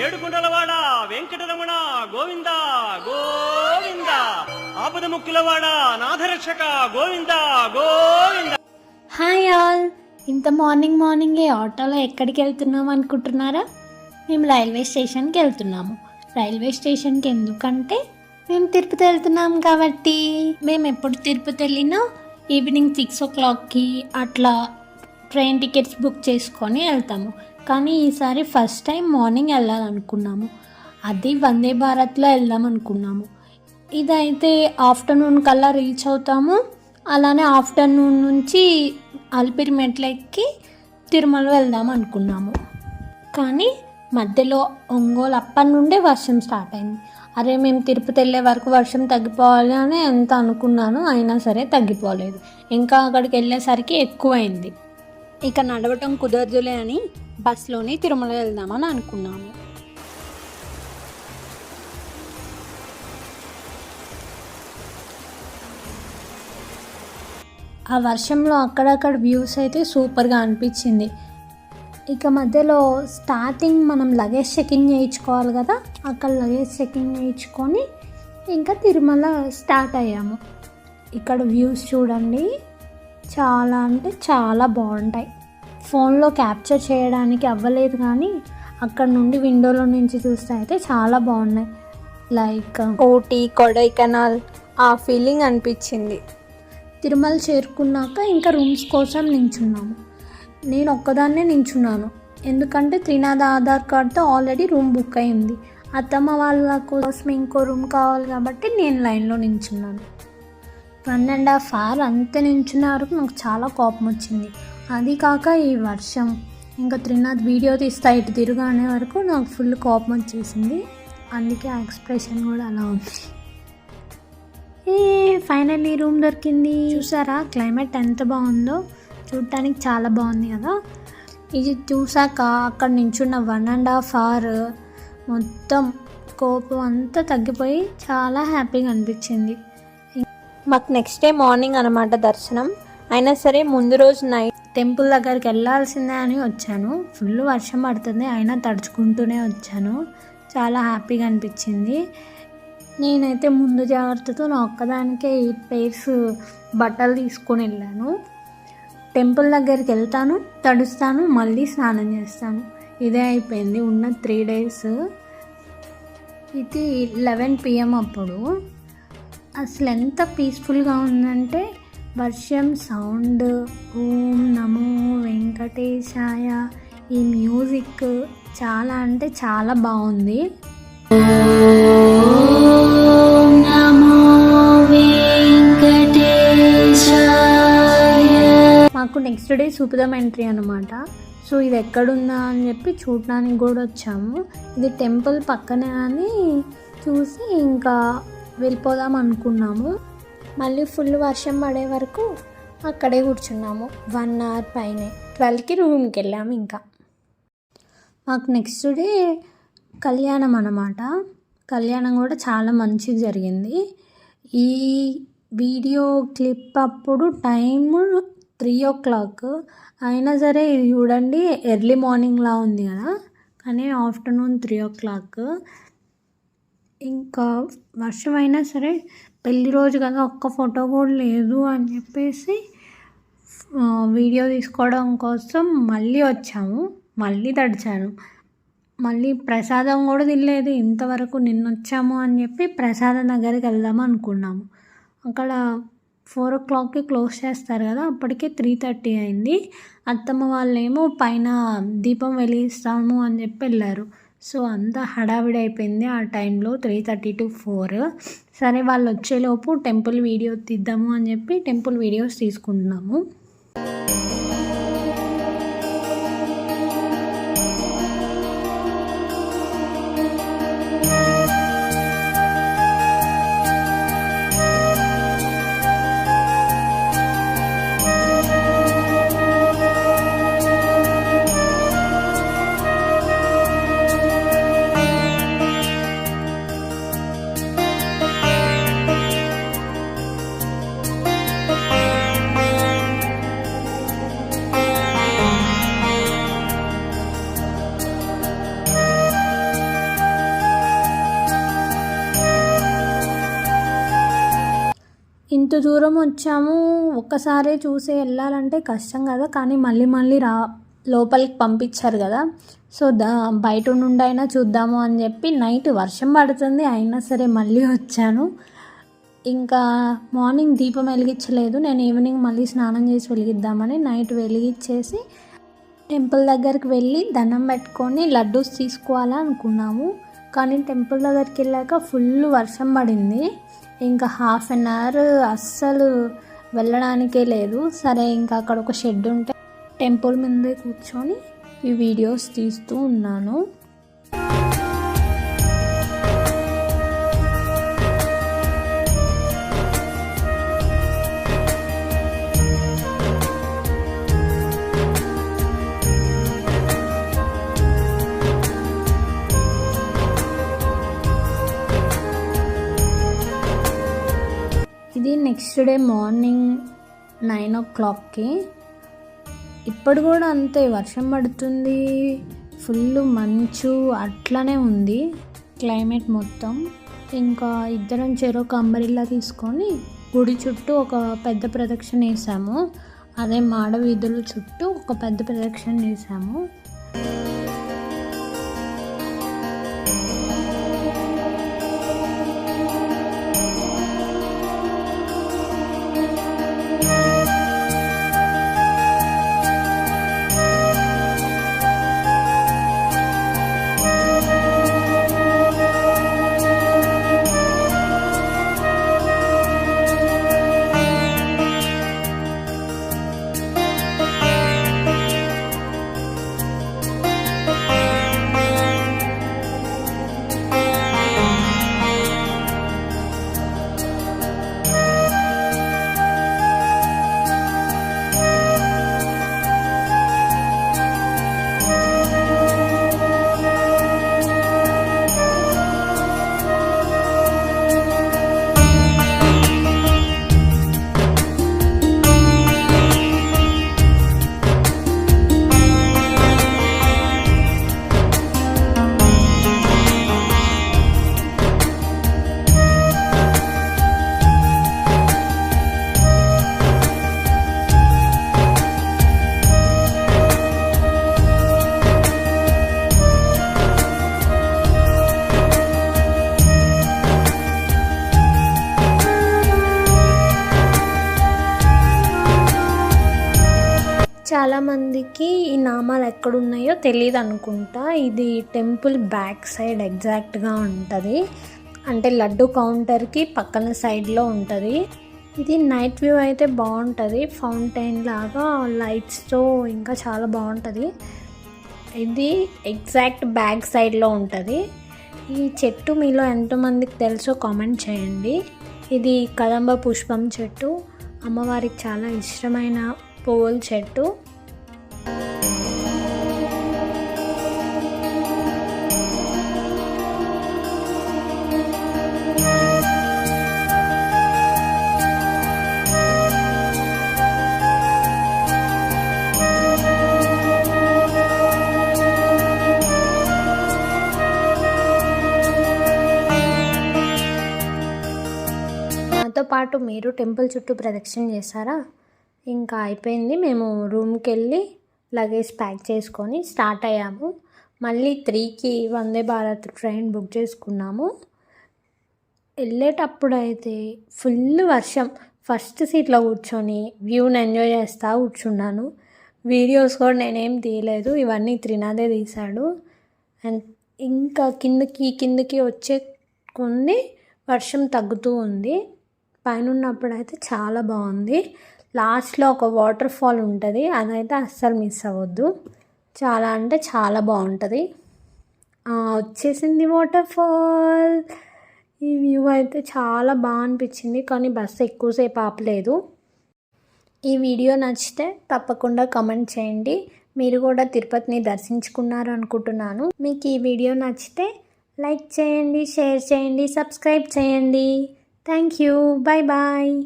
ఏడుకుంటలవాడ వెంకటరమణ గోవింద గోవింద. ఆపద ముక్కులవాడ నాథరక్షక గోవింద గోవింద. Hi all. ఇంత మార్నింగ్ మార్నింగే ఆటోలో ఎక్కడికి వెళ్తున్నాం అనుకుంటున్నారా? మేము రైల్వే స్టేషన్కి వెళ్తున్నాము. రైల్వే స్టేషన్కి ఎందుకంటే మేము తిరుపతి వెళ్తున్నాం కాబట్టి. మేము ఎప్పుడు తిరుపతి వెళ్ళినా ఈవినింగ్ సిక్స్ ఓ క్లాక్కి అట్లా ట్రైన్ టికెట్స్ బుక్ చేసుకొని వెళ్తాము. కానీ ఈసారి ఫస్ట్ టైం మార్నింగ్ వెళ్ళాలనుకున్నాము. అది వందే భారత్లో వెళ్దాం అనుకున్నాము. ఇదైతే ఆఫ్టర్నూన్ కల్లా రీచ్ అవుతాము. అలానే ఆఫ్టర్నూన్ నుంచి అలిపిరి మెట్లెక్కి తిరుమల వెళ్దాం అనుకున్నాము. కానీ మధ్యలో ఒంగోలు అప్పటి నుండే వర్షం స్టార్ట్ అయింది. అరే మేము తిరుపతి వెళ్ళే వరకు వర్షం తగ్గిపోవాలి అని ఎంత అనుకున్నాను అయినా సరే తగ్గిపోలేదు. ఇంకా అక్కడికి వెళ్ళేసరికి ఎక్కువైంది. ఇక నడవటం కుదరదులే అని బస్సులోనే తిరుమల వెళ్దామని అనుకున్నాము. ఆ వర్షంలో అక్కడక్కడ వ్యూస్ అయితే సూపర్గా అనిపించింది. ఇక మధ్యలో స్టార్టింగ్ మనం లగేజ్ చెకింగ్ చేయించుకోవాలి కదా అక్కడ లగేజ్ చెకింగ్ చేయించుకొని ఇంకా తిరుమల స్టార్ట్ అయ్యాము. ఇక్కడ వ్యూస్ చూడండి చాలా అంటే చాలా బాగుంటాయి. ఫోన్లో క్యాప్చర్ చేయడానికి అవ్వలేదు కానీ అక్కడ నుండి విండోలో నుంచి చూస్తే అయితే చాలా బాగున్నాయి. లైక్ ఊటీ కొడైకెనాల్ ఆ ఫీలింగ్ అనిపించింది. తిరుమల చేరుకున్నాక ఇంకా రూమ్స్ కోసం నించున్నాము. నేను ఒక్కదాన్నే నించున్నాను. ఎందుకంటే త్రినాథ ఆధార్ కార్డ్తో ఆల్రెడీ రూమ్ బుక్ అయింది. అత్తమ్మ వాళ్ళ కోసం ఇంకో రూమ్ కావాలి కాబట్టి నేను లైన్లో నించున్నాను. వన్ అండ్ హాఫ్ అవర్ అంతే నించునే వరకు నాకు చాలా కోపం వచ్చింది అది కాక ఈ వర్షం. ఇంకా త్రినాథ్ వీడియో తీస్తా ఇటు తిరుగు అనే వరకు నాకు ఫుల్ కోపం వచ్చేసింది. అందుకే ఆ ఎక్స్ప్రెషన్ కూడా అలా ఉంది. ఏ ఫైనల్లీ రూమ్ దొరికింది. చూసారా? క్లైమేట్ ఎంత బాగుందో. చూడటానికి చాలా బాగుంది కదా. ఇది చూసాక అక్కడ నించున్న వన్ అండ్ హాఫ్ అవర్ మొత్తం కోపం అంతా తగ్గిపోయి చాలా హ్యాపీగా అనిపించింది. మాకు నెక్స్ట్ డే మార్నింగ్ అనమాట దర్శనం. అయినా సరే ముందు రోజు నైట్ టెంపుల్ దగ్గరికి వెళ్ళాల్సిందే అని వచ్చాను. ఫుల్ వర్షం పడుతుంది. అయినా తడుచుకుంటూనే వచ్చాను. చాలా హ్యాపీగా అనిపించింది. నేనైతే ముందు జాగ్రత్తతో నా ఒక్కదానికే ఎయిట్ పేర్స్ బట్టలు తీసుకొని వెళ్ళాను. టెంపుల్ దగ్గరికి వెళ్తాను తడుస్తాను మళ్ళీ స్నానం చేస్తాను. ఇదే అయిపోయింది. ఉన్న త్రీ డేస్. ఇది లెవెన్ పిఎం అప్పుడు. అసలు ఎంత పీస్ఫుల్గా ఉందంటే వర్షం సౌండ్. ఓం నమో వెంకటేశాయ. ఈ మ్యూజిక్ చాలా అంటే చాలా బాగుంది. మాకు నెక్స్ట్ డే సూపదం ఎంట్రీ అనమాట సో ఇది ఎక్కడుందా అని చెప్పి చూడడానికి కూడా వచ్చాము. ఇది టెంపుల్ పక్కనే అని చూసి ఇంకా వెళ్ళిపోదాం అనుకున్నాము. మళ్ళీ ఫుల్ వర్షం పడే వరకు అక్కడే కూర్చున్నాము. వన్ అవర్ పైనే. ట్వెల్వ్కి రూమ్కి వెళ్ళాము ఇంకా. మాకు నెక్స్ట్ డే కళ్యాణం అన్నమాట. కళ్యాణం కూడా చాలా మంచిగా జరిగింది. ఈ వీడియో క్లిప్ అప్పుడు టైం త్రీ ఓ క్లాక్. అయినా సరే ఇది చూడండి ఎర్లీ మార్నింగ్లా ఉంది కదా. కానీ ఆఫ్టర్నూన్ త్రీ ఓ క్లాక్. ఇంకా వర్షం అయినా సరే పెళ్ళి రోజు కదా ఒక్క ఫోటో కూడా లేదు అని చెప్పేసి వీడియో తీసుకోవడం కోసం మళ్ళీ వచ్చాము. మళ్ళీ తడిచాను. మళ్ళీ ప్రసాదం కూడా తినలేదు. ఇంతవరకు నిన్న వచ్చాము అని చెప్పి ప్రసాదం దగ్గరికి వెళ్దాం అనుకున్నాము. అక్కడ ఫోర్ ఓ క్లాక్కి క్లోజ్ చేస్తారు కదా అప్పటికే త్రీ థర్టీ అయింది. అత్తమ్మ వాళ్ళేమో పైన దీపం వెలిగిస్తాము అని చెప్పి వెళ్ళారు. సో అంతా హడావిడి అయిపోయింది ఆ టైంలో త్రీ థర్టీ టు ఫోర్ సరే వాళ్ళు వచ్చేలోపు టెంపుల్ వీడియో తీద్దాము అని చెప్పి టెంపుల్ వీడియోస్ తీసుకుంటున్నాము. ఇంత దూరం వచ్చాము ఒక్కసారే చూసి వెళ్ళాలంటే కష్టం కదా. కానీ మళ్ళీ మళ్ళీ రా లోపలికి పంపించారు కదా. సో దా బయట నుండి అయినా చూద్దాము అని చెప్పి నైట్ వర్షం పడుతుంది. అయినా సరే మళ్ళీ వచ్చాను. ఇంకా మార్నింగ్ దీపం వెలిగించలేదు. నేను ఈవినింగ్ మళ్ళీ స్నానం చేసి వెలిగిద్దామని నైట్ వెలిగించేసి టెంపుల్ దగ్గరికి వెళ్ళి దండం పెట్టుకొని లడ్డూస్ తీసుకోవాలనుకున్నాము అనుకున్నాము. కానీ టెంపుల్ దగ్గరికి వెళ్ళాక ఫుల్ వర్షం పడింది. ఇంకా హాఫ్ అన్ అవర్ అస్సలు వెళ్ళడానికే లేదు. సరే ఇంకా అక్కడ ఒక షెడ్ ఉంటే టెంపుల్ ముందే కూర్చొని ఈ వీడియోస్ తీస్తూ ఉన్నాను. నెక్స్ట్ డే మార్నింగ్ నైన్ ఓ క్లాక్కి ఇప్పుడు కూడా అంతే వర్షం పడుతుంది ఫుల్ మంచు అట్లనే ఉంది క్లైమేట్ మొత్తం. ఇంకా ఇద్దరం చెరొక అంబరిల్లా తీసుకొని గుడి చుట్టూ ఒక పెద్ద ప్రదక్షిణ వేసాము. అదే మాడ వీధుల చుట్టూ ఒక పెద్ద ప్రదక్షిణ వేసాము. ఎక్కడున్నాయో తెలియదు అనుకుంటా. ఇది టెంపుల్ బ్యాక్ సైడ్ ఎగ్జాక్ట్గా ఉంటుంది. అంటే లడ్డు కౌంటర్కి పక్కన సైడ్లో ఉంటుంది. ఇది నైట్ వ్యూ అయితే బాగుంటుంది. ఫౌంటైన్ లాగా లైట్స్తో ఇంకా చాలా బాగుంటుంది. ఇది ఎగ్జాక్ట్ బ్యాక్ సైడ్లో ఉంటుంది. ఈ చెట్టు మీలో ఎంతమందికి తెలుసో కామెంట్ చేయండి. ఇది కదంబ పుష్పం చెట్టు. అమ్మవారికి చాలా ఇష్టమైన పువ్వుల చెట్టు. పాటు మీరు టెంపుల్ చుట్టూ ప్రదక్షిణ చేస్తారా ఇంకా అయిపోయింది. మేము రూమ్కి వెళ్ళి లగేజ్ ప్యాక్ చేసుకొని స్టార్ట్ అయ్యాము. మళ్ళీ త్రీకి వందే భారత్ ట్రైన్ బుక్ చేసుకున్నాము. వెళ్ళేటప్పుడు అయితే ఫుల్ వర్షం. ఫస్ట్ సీట్లో కూర్చొని వ్యూని ఎంజాయ్ చేస్తూ కూర్చున్నాను. వీడియోస్ కూడా నేనేం తీయలేదు. ఇవన్నీ త్రినాదే తీశాడు. అండ్ ఇంకా కిందకి కిందకి వచ్చే కొన్ని వర్షం తగ్గుతూ ఉంది. పైన ఉన్నప్పుడు అయితే చాలా బాగుంది. లాస్ట్లో ఒక వాటర్ ఫాల్ ఉంటుంది. అదైతే అస్సలు మిస్ అవ్వద్దు. చాలా అంటే చాలా బాగుంటుంది. వచ్చేసింది వాటర్ ఫాల్ ఈ వ్యూ అయితే చాలా బాగా అనిపించింది. కానీ బస్సు ఎక్కువసేపు ఆపలేదు. ఈ వీడియో నచ్చితే తప్పకుండా కమెంట్ చేయండి. మీరు కూడా తిరుపతిని దర్శించుకున్నారు అనుకుంటున్నాను మీకు ఈ వీడియో నచ్చితే లైక్ చేయండి షేర్ చేయండి సబ్స్క్రైబ్ చేయండి. Thank you. Bye bye.